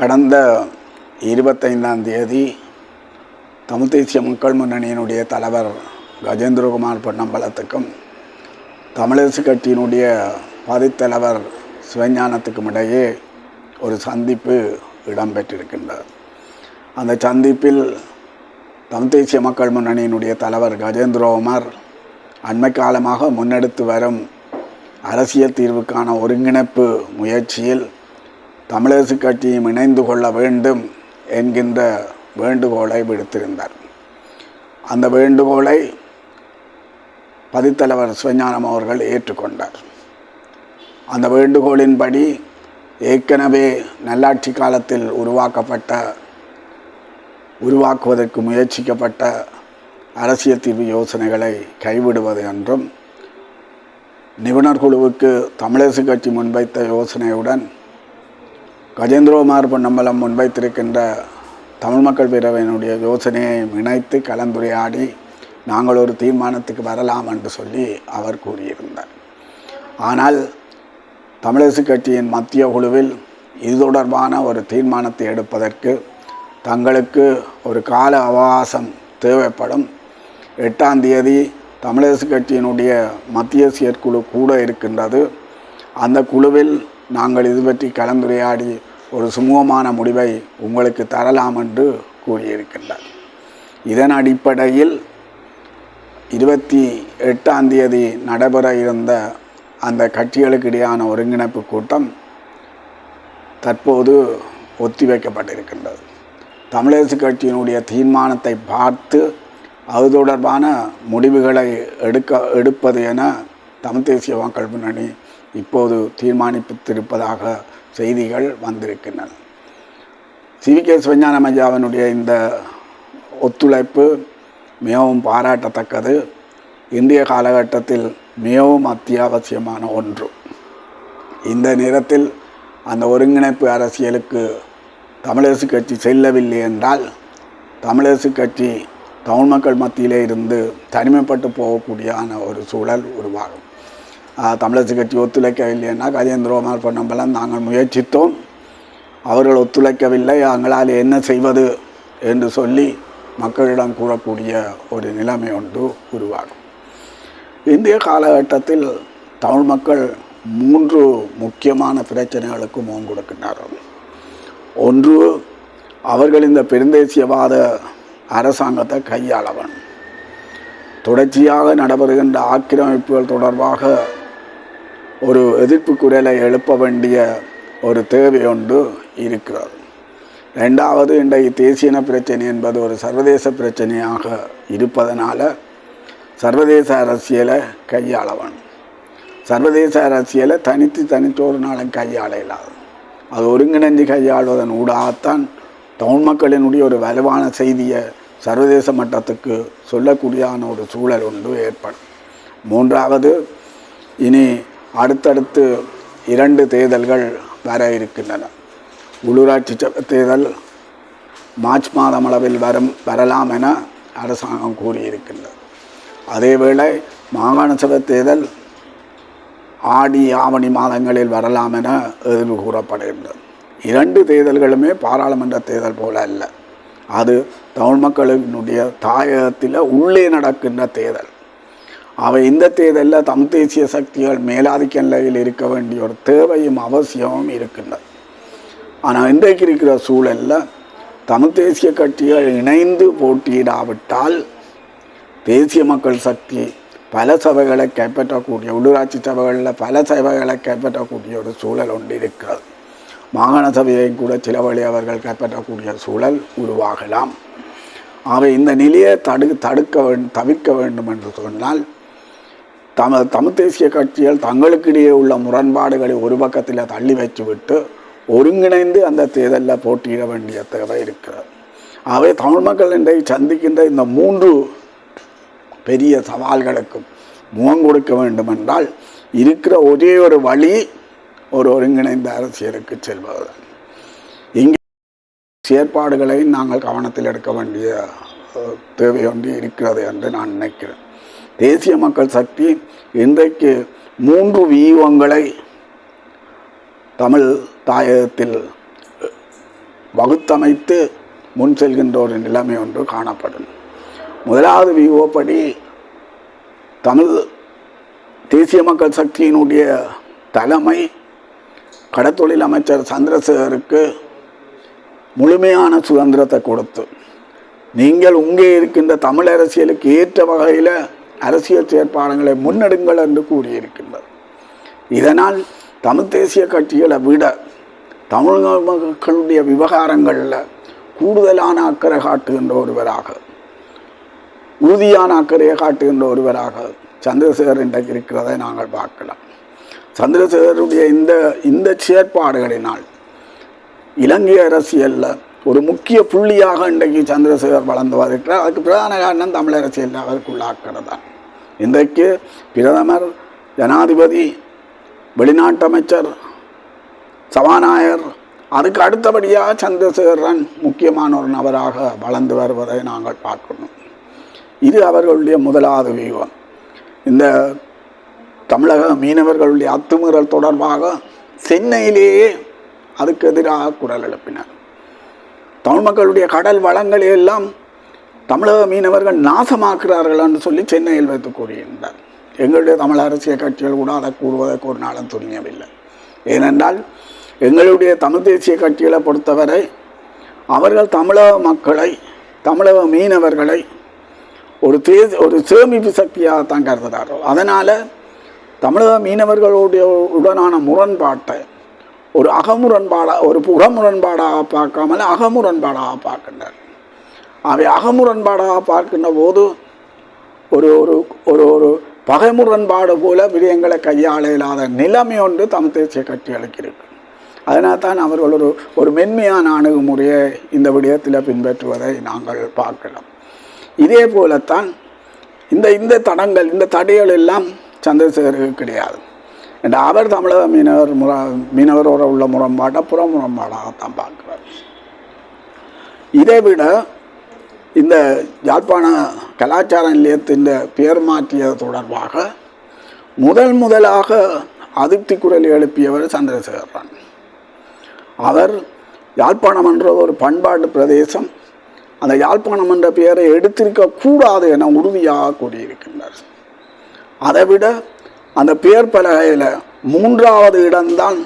கடந்த இருபத்தைந்தாம் தேதி தமிழ் தேசிய மக்கள் முன்னணியினுடைய தலைவர் கஜேந்திரகுமார் பொன்னம்பலத்துக்கும் தமிழரசு கட்சியினுடைய பதித்தலைவர் சிவஞானத்துக்கும் இடையே ஒரு சந்திப்பு இடம்பெற்றிருக்கின்றது. அந்த சந்திப்பில் தமிழ் தேசிய மக்கள் முன்னணியினுடைய தலைவர் கஜேந்திரகுமார் அண்மை காலமாக முன்னெடுத்து வரும் அரசியல் தீர்வுக்கான ஒருங்கிணைப்பு முயற்சியில் தமிழரசு கட்சியும் இணைந்து கொள்ள வேண்டும் என்கின்ற வேண்டுகோளை விடுத்திருந்தார். அந்த வேண்டுகோளை பதித்தலைவர் சிவஞானம் அவர்கள் ஏற்றுக்கொண்டார். அந்த வேண்டுகோளின்படி ஏற்கனவே நல்லாட்சி காலத்தில் உருவாக்கப்பட்ட உருவாக்குவதற்கு முயற்சிக்கப்பட்ட அரசியல் தீர்வு யோசனைகளை கைவிடுவது என்றும் நிபுணர் குழுவுக்கு தமிழரசு கட்சி முன்வைத்த யோசனையுடன் கஜேந்திரகுமார் பொன்னம்பலம் முன்வைத்திருக்கின்ற தமிழ் மக்கள் பேரவையினுடைய யோசனையை இணைத்து கலந்துரையாடி நாங்கள் ஒரு தீர்மானத்துக்கு வரலாம் என்று சொல்லி அவர் கூறியிருந்தார். ஆனால் தமிழரசு கட்சியின் மத்திய குழுவில் இது தொடர்பான ஒரு தீர்மானத்தை எடுப்பதற்கு தங்களுக்கு ஒரு கால அவகாசம் தேவைப்படும். எட்டாம் தேதி தமிழரசு கட்சியினுடைய மத்திய செயற்குழு கூட இருக்கின்றது. அந்த குழுவில் நாங்கள் இது பற்றி கலந்துரையாடி ஒரு சுமூகமான முடிவை உங்களுக்கு தரலாம் என்று கூறியிருக்கின்றார். இதன் அடிப்படையில் இருபத்தி எட்டாம் தேதி நடைபெற இருந்த அந்த கட்சிகளுக்கு இடையான ஒருங்கிணைப்பு கூட்டம் தற்போது ஒத்திவைக்கப்பட்டிருக்கின்றது. தமிழரசு கட்சியினுடைய தீர்மானத்தை பார்த்து அது தொடர்பான முடிவுகளை எடுக்க எடுப்பது என தமிழ் தேசிய மக்கள் முன்னணி இப்போது தீர்மானித்திருப்பதாக செய்திகள் வந்திருக்கின்றன. சி. கே. சிவஞானம் இந்த ஒத்துழைப்பு மிகவும் பாராட்டத்தக்கது. இந்திய காலகட்டத்தில் மிகவும் அத்தியாவசியமான ஒன்று. இந்த நேரத்தில் அந்த ஒருங்கிணைப்பு அரசியலுக்கு தமிழரசு கட்சி செல்லவில்லை என்றால் தமிழரசு கட்சி தமிழ் மக்கள் மத்தியிலே இருந்து தனிமைப்பட்டு போகக்கூடியான ஒரு சூழல் உருவாகும். தமிழரசு கட்சி ஒத்துழைக்கவில்லைன்னா கஜேந்திரகுமார் பொன்னம்பலம் நாங்கள் முயற்சித்தோம். அவர்கள் ஒத்துழைக்கவில்லை. அவங்களால் என்ன செய்வது என்று சொல்லி மக்களிடம் கூறக்கூடிய ஒரு நிலைமை ஒன்று உருவாகும். இந்திய காலகட்டத்தில் தமிழ் மக்கள் மூன்று முக்கியமான பிரச்சனைகளுக்கு முகம் கொடுக்கின்றார்கள். ஒன்று அவர்கள் இந்த பெருந்தேசியவாத அரசாங்கத்தை கையாளவன் தொடர்ச்சியாக நடைபெறுகின்ற ஆக்கிரமிப்புகள் தொடர்பாக ஒரு எதிர்ப்பு குரலை எழுப்ப வேண்டிய ஒரு தேவை ஒன்று இருக்கிறது. ரெண்டாவது இன்றைக்கு தேசியன பிரச்சனை என்பது ஒரு சர்வதேச பிரச்சனையாக இருப்பதனால் சர்வதேச அரசியலை கையாளவன் சர்வதேச அரசியலை தனித்து தனித்தோரு நாளும் கையாள இல்லாது அது ஒருங்கிணைந்து கையாளுவதன் ஊடாகத்தான் தமிழ் மக்களினுடைய ஒரு வலுவான செய்தியை சர்வதேச மட்டத்துக்கு சொல்லக்கூடியான ஒரு சூழல் ஒன்று ஏற்படும். மூன்றாவது இனி அடுத்தடுத்து இரண்டு தேர்தல்கள் வர இருக்கின்றன. உள்ளூராட்சி சபை தேர்தல் மார்ச் மாதம் அளவில் வரும் வரலாம் என அரசாங்கம் கூறியிருக்கின்றது. அதேவேளை மாகாண சபை தேர்தல் ஆடி ஆவணி மாதங்களில் வரலாம் என எதிர்வு கூறப்படுகின்றது. இரண்டு தேர்தல்களுமே பாராளுமன்ற தேர்தல் போல அல்ல. அது தமிழ் மக்களினுடைய தாயகத்தில் உள்ளே நடக்கின்ற தேர்தல். அவை இந்த தேர்தலில் தமிழ் தேசிய சக்திகள் மேலாதிக்க நிலையில் இருக்க வேண்டிய ஒரு தேவையும் அவசியமும் இருக்கின்றது. ஆனால் இன்றைக்கு இருக்கிற சூழலில் தமிழ் தேசிய கட்சிகள் இணைந்து போட்டியிடாவிட்டால் தேசிய மக்கள் சக்தி பல சபைகளை கைப்பற்றக்கூடிய உள்ளூராட்சி சபைகளில் பல சபைகளை கைப்பற்றக்கூடிய ஒரு சூழல் ஒன்று இருக்கிறது. மாகாண சபையை கூட சில வழி அவர்கள் கைப்பற்றக்கூடிய சூழல் உருவாகலாம். அவை இந்த நிலையை தடு தடுக்க வேண்டும் தவிர்க்க வேண்டும் என்று சொன்னால் தம தமிழ் தேசிய கட்சிகள் தங்களுக்கிடையே உள்ள முரண்பாடுகளை ஒரு பக்கத்தில் தள்ளி வச்சுவிட்டு ஒருங்கிணைந்து அந்த தேர்தலில் போட்டியிட வேண்டிய தேவை இருக்கிறது. அவை தமிழ் மக்கள் இன்றைக்கு சந்திக்கின்ற இந்த மூன்று பெரிய சவால்களுக்கும் முகம் கொடுக்க வேண்டும் என்றால் இருக்கிற ஒரே ஒரு வழி ஒரு ஒருங்கிணைந்த அரசியலுக்கு செல்வதுதான் இங்கே செயற்பாடுகளை நாங்கள் கவனத்தில் எடுக்க வேண்டிய தேவை ஒன்று இருக்கிறது என்று நான் நினைக்கிறேன். தேசிய மக்கள் சக்தி இன்றைக்கு மூன்று வியூகங்களை தமிழ் தாயகத்தில் வகுத்தமைத்து முன் செல்கின்ற ஒரு நிலைமை ஒன்று காணப்படும். முதலாவது வியூகப்படி தமிழ் தேசிய மக்கள் சக்தியினுடைய தலைமை கடத்தொழில் அமைச்சர் சந்திரசேகருக்கு முழுமையான சுதந்திரத்தை கொடுத்து நீங்கள் உங்கே இருக்கின்ற தமிழ் அரசியலுக்கு ஏற்ற வகையில் அரசியல் செயற்பாடுகளை முன்னெடுங்கள் என்று கூறியிருக்கின்றது. இதனால் தமிழ் தேசிய கட்சிகளை விட தமிழ் மக்களுடைய விவகாரங்களில் கூடுதலான அக்கறை காட்டுகின்ற ஒருவராக உறுதியான அக்கறையை காட்டுகின்ற ஒருவராக சந்திரசேகர் இன்றைக்கு இருக்கிறதை நாங்கள் பார்க்கலாம். சந்திரசேகருடைய இந்த இந்த செயற்பாடுகளினால் இலங்கை அரசியலில் ஒரு முக்கிய புள்ளியாக இன்றைக்கு சந்திரசேகர் வளர்ந்து வருகிறார். அதுக்கு பிரதான காரணம் தமிழ் அவருக்கு அவருக்குள்ளாக்கிறது தான் இன்றைக்கு பிரதமர் ஜனாதிபதி வெளிநாட்டு அமைச்சர் சபாநாயகர் அதுக்கு அடுத்தபடியாக சந்திரசேகரன் முக்கியமான ஒரு நபராக வளர்ந்து வருவதை நாங்கள் பார்க்கணும் இது அவர்களுடைய முதலாவது வியூகம். இந்த தமிழக மீனவர்களுடைய அத்துமீறல் தொடர்பாக சென்னையிலேயே அதுக்கு எதிராக குரல் எழுப்பினர். தமிழ் மக்களுடைய கடல் வளங்களை எல்லாம் தமிழக மீனவர்கள் நாசமாக்குறார்கள் என்று சொல்லி சென்னையில் வைத்து கூறியிருந்தார். எங்களுடைய தமிழ் அரசியல் கட்சிகள் கூட அதை கூறுவதற்கு ஒரு நாளும் துணியவில்லை. ஏனென்றால் எங்களுடைய தமிழ் தேசிய கட்சிகளை பொறுத்தவரை அவர்கள் தமிழக மக்களை தமிழக மீனவர்களை ஒரு தே ஒரு சேமிப்பு சக்தியாகத்தான் கருதுகிறார்கள். அதனால் தமிழக மீனவர்களுடைய உடனான முரண்பாட்டை ஒரு அகமுரண்பாடாக ஒரு புறமுரண்பாடாக பார்க்காமல் அகமுரண்பாடாக பார்க்கின்றார். அவை அகமுரண்பாடாக பார்க்கின்ற போது ஒரு ஒரு ஒரு ஒரு பகைமுரண்பாடு போல விடயங்களை கையாள இல்லாத நிலைமை ஒன்று தம் தேசிய கட்சிகளுக்கு இருக்கு அதனால் தான் அவர்கள் ஒரு ஒரு மென்மையான அணுகுமுறையை இந்த விடயத்தில் பின்பற்றுவதை நாங்கள் பார்க்கலாம் இதே போலத்தான் இந்த இந்த தடங்கள் இந்த தடைகள் எல்லாம் சந்திரசேகருக்கு கிடையாது. இந்த அவர் தமிழக மீனவர் முற மீனவரோட உள்ள முரண்பாட்டை புற முரண்பாடாகத்தான் பார்க்குறார். இதை விட இந்த யாழ்ப்பாண கலாச்சார நிலையத்தின் பெயர் மாற்றியது தொடர்பாக முதல் முதலாக அதிருப்தி குரல் எழுப்பியவர் சந்திரசேகரன். அவர் யாழ்ப்பாணம் என்ற ஒரு பண்பாட்டு பிரதேசம் அந்த யாழ்ப்பாணம் என்ற பெயரை எடுத்திருக்கக்கூடாது என உறுதியாக கூறியிருக்கின்றார். அதை விட அந்த பேர் பலகையில் மூன்றாவது இடம்தான்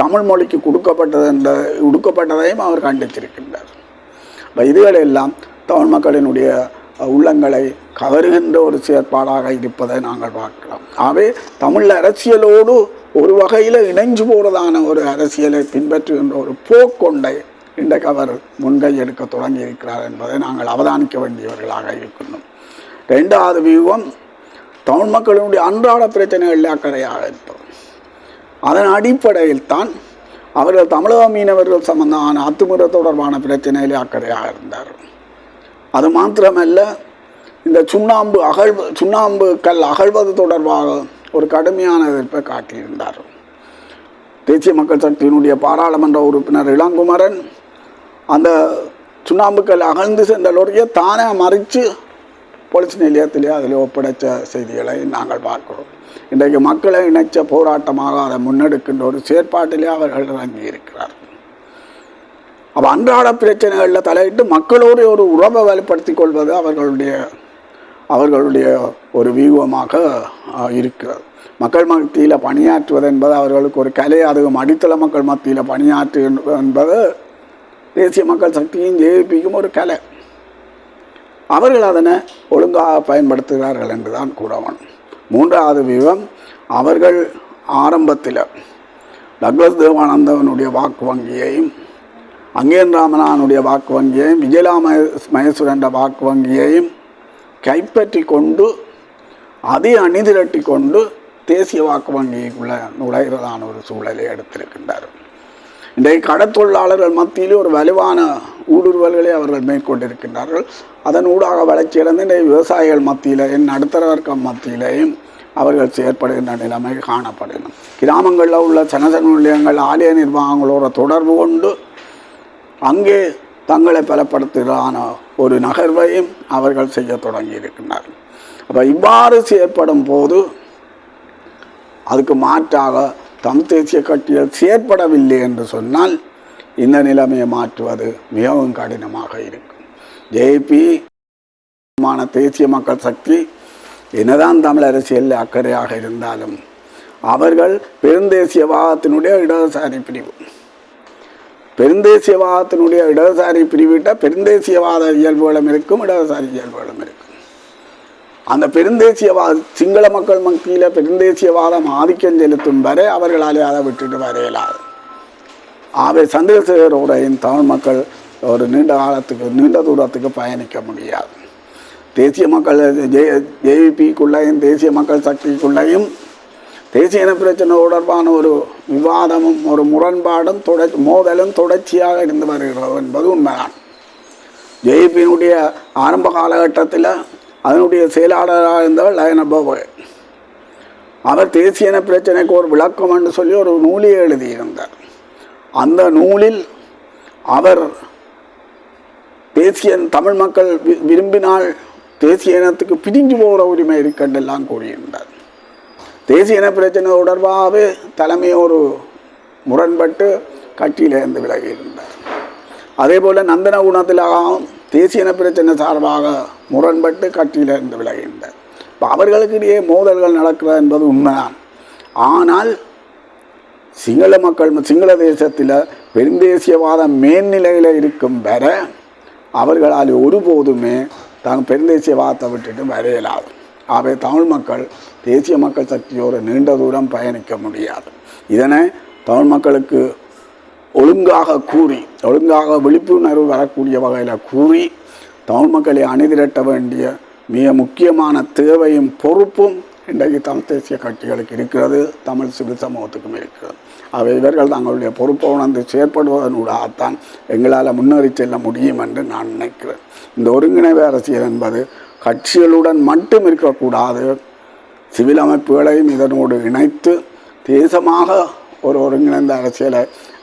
தமிழ் மொழிக்கு கொடுக்கப்பட்டது என்ற கொடுக்கப்பட்டதையும் அவர் கண்டித்திருக்கின்றார். அப்ப இதுகளெல்லாம் தமிழ் மக்களினுடைய உள்ளங்களை கவருகின்ற ஒரு செயற்பாடாக இருப்பதை நாங்கள் பார்க்கலாம் ஆகவே தமிழ் அரசியலோடு ஒரு வகையில் இணைஞ்சு போகிறதான ஒரு அரசியலை பின்பற்றுகின்ற ஒரு போக்கொண்டை இன்றைக்கு அவர் முன்கை எடுக்க தொடங்கி இருக்கிறார் என்பதை நாங்கள் அவதானிக்க வேண்டியவர்களாக இருக்கின்றோம். ரெண்டாவது வியூகம் தமிழ் மக்களினுடைய அன்றாட பிரச்சனைகளில் அக்கறையாக இருப்பது அதன் அடிப்படையில் தான் அவர்கள் தமிழக மீனவர்கள் சம்பந்தமான அத்துமுறை தொடர்பான பிரச்சனையிலே அக்கறையாக இருந்தார். அது மாத்திரமல்ல இந்த சுண்ணாம்பு அகழ்வு சுண்ணாம்பு கல் அகழ்வது தொடர்பாக ஒரு கடுமையான எதிர்ப்பை காட்டியிருந்தார். தேசிய மக்கள் சக்தியினுடைய பாராளுமன்ற உறுப்பினர் இளங்குமரன் அந்த சுண்ணாம்பு கல் அகழ்ந்து சென்ற லொரியை தானே மறித்து போலீஸ் நிலையத்திலே அதில் ஒப்படைத்த செய்திகளை நாங்கள் பார்க்கிறோம். இன்றைக்கு மக்களை இணைச்ச போராட்டமாக அதை முன்னெடுக்கின்ற ஒரு செயற்பாட்டிலே அவர்கள் இறங்கி இருக்கிறார். அப்போ அன்றாட பிரச்சனைகளில் தலையிட்டு மக்களோடு ஒரு உறவை வலுப்படுத்தி கொள்வது அவர்களுடைய அவர்களுடைய ஒரு வியூகமாக இருக்கிறது. மக்கள் மத்தியில் பணியாற்றுவது என்பது அவர்களுக்கு ஒரு கலை அதுவும் அடித்தள மக்கள் மத்தியில் பணியாற்று என்பது தேசிய மக்கள் சக்தியும் ஜேபிக்கும் ஒரு கலை. அவர்கள் அதனை ஒழுங்காக பயன்படுத்துகிறார்கள் என்று தான் கூறவன். மூன்றாவது விவம் அவர்கள் ஆரம்பத்தில் டக்ளஸ் தேவானந்தவனுடைய வாக்கு வங்கியையும் அங்கேன் ராமனானுடைய வாக்கு வங்கியையும் விஜயலா மகேஸ்வரன்ற வாக்கு வங்கியையும் கைப்பற்றி கொண்டு அதை அணிதிரட்டி கொண்டு தேசிய வாக்கு வங்கிக்குள்ளே நுழைகிறதான ஒரு சூழலை எடுத்திருக்கின்றார். இன்றைக்கு கடத்தொழிலாளர்கள் மத்தியிலே ஒரு வலுவான ஊடுருவல்களை அவர்கள் மேற்கொண்டிருக்கின்றார்கள். அதன் ஊடாக வளர்ச்சியடைந்து இன்றைய விவசாயிகள் மத்தியில் என் நடுத்தர வர்க்கம் மத்தியிலேயும் அவர்கள் செயற்படுகின்ற நிலைமை காணப்படணும் கிராமங்களில் உள்ள சனசன நிலையங்கள் ஆலய நிர்வாகங்களோட தொடர்பு கொண்டு அங்கே தங்களை பலப்படுத்துகிறான ஒரு நகர்வையும் அவர்கள் செய்ய தொடங்கி இருக்கின்றார்கள் அப்போ இவ்வாறு செயற்படும் போது அதுக்கு மாற்றாக தமிழ் தேசிய கட்சியில் செயற்படவில்லை என்று சொன்னால் இந்த நிலைமையை மாற்றுவது மிகவும் கடினமாக இருக்கும். ஜேபி மான தேசிய மக்கள் சக்தி என்னதான் தமிழ் அரசியலில் அக்கறையாக இருந்தாலும் அவர்கள் பெருந்தேசியவாதத்தினுடைய இடதுசாரி பிரிவு. பெருந்தேசியவாதத்தினுடைய இடதுசாரி பிரிவிட்ட பெருந்தேசியவாத இயல்புகளும் இருக்கும் இடதுசாரி இயல்புகளும் இருக்கும். அந்த பெருந்தேசியவாத சிங்கள மக்கள் மத்தியில் பெருந்தேசியவாதம் ஆதிக்கம் செலுத்தும் வரை அவர்களாலே அதை விட்டுட்டு வர இயலாது. ஆகவே சந்திரசேகர் உரையின் தமிழ் மக்கள் ஒரு நீண்ட காலத்துக்கு நீண்ட தூரத்துக்கு பயணிக்க முடியாது. தேசிய மக்கள் ஜே ஜேவிபிக்குள்ளேயும் தேசிய மக்கள் சக்திக்குள்ளேயும் தேசிய இன பிரச்சனை தொடர்பான ஒரு விவாதமும் ஒரு முரண்பாடும் தொடர் மோதலும் தொடர்ச்சியாக இருந்து வருகிறது என்பது உண்மைதான். ஜேபியினுடைய ஆரம்ப காலகட்டத்தில் அதனுடைய செயலாளராக இருந்தவர் லயன அவர் தேசிய இன பிரச்சனைக்கு ஒரு விளக்கம் என்று சொல்லி ஒரு நூலை எழுதியிருந்தார். அந்த நூலில் அவர் தேசிய தமிழ் மக்கள் வி- விரும்பினால் தேசிய இனத்துக்கு பிரிஞ்சு போகிற உரிமை இருக்கண்டெல்லாம் கூறியிருந்தார். தேசிய இன பிரச்சனை தொடர்பாகவே தலைமை ஒரு முரண்பட்டு கட்சியிலிருந்து விலகி இருந்தார் அதே போல் நந்தன குணத்திலாகவும் தேசிய இன பிரச்சனை சார்பாக முரண்பட்டு கட்சியிலிருந்து விலகின்றார் இப்போ அவர்களுக்கு இடையே மோதல்கள் நடக்கிறது என்பது உண்மைதான். ஆனால் சிங்கள மக்கள் சிங்கள தேசத்தில் பெருந்தேசியவாதம் மேல்நிலையில் இருக்கும் வர அவர்களால் ஒருபோதுமே தான் பெருந்தேசியவாதத்தை விட்டுட்டு வரையலாது ஆகவே தமிழ் மக்கள் தேசிய மக்கள் சக்தியோடு நீண்ட தூரம் பயணிக்க முடியாது. இதனை தமிழ் மக்களுக்கு ஒழுங்காக கூறி ஒழுங்காக விழிப்புணர்வு வரக்கூடிய வகையில் கூறி தமிழ் மக்களை அணிதிரட்ட வேண்டிய மிக முக்கியமான தேவையும் பொறுப்பும் இன்றைக்கு தமிழ் தேசிய கட்சிகளுக்கு இருக்கிறது தமிழ் சிவில் சமூகத்துக்கும் இருக்கிறது. அவை இவர்கள் தங்களுடைய பொறுப்பை உணர்ந்து செயற்படுவதனூடாகத்தான் எங்களால் முன்னேறி செல்ல முடியும் என்று நான் நினைக்கிறேன். இந்த ஒருங்கிணைவு அரசியல் என்பது கட்சிகளுடன் மட்டும் இருக்கக்கூடாது சிவில் அமைப்புகளையும் இதனோடு இணைத்து தேசமாக ஒரு ஒருங்கிணைந்த அரசியலை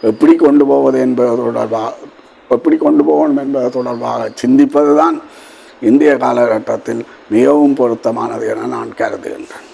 எப்படி கொண்டு போவது என்பது தொடர்பாக எப்படி கொண்டு போகணும் என்பது தொடர்பாக சிந்திப்பது தான் இந்திய காலகட்டத்தில் மிகவும் பொருத்தமானது என நான் கருதுகின்றேன்.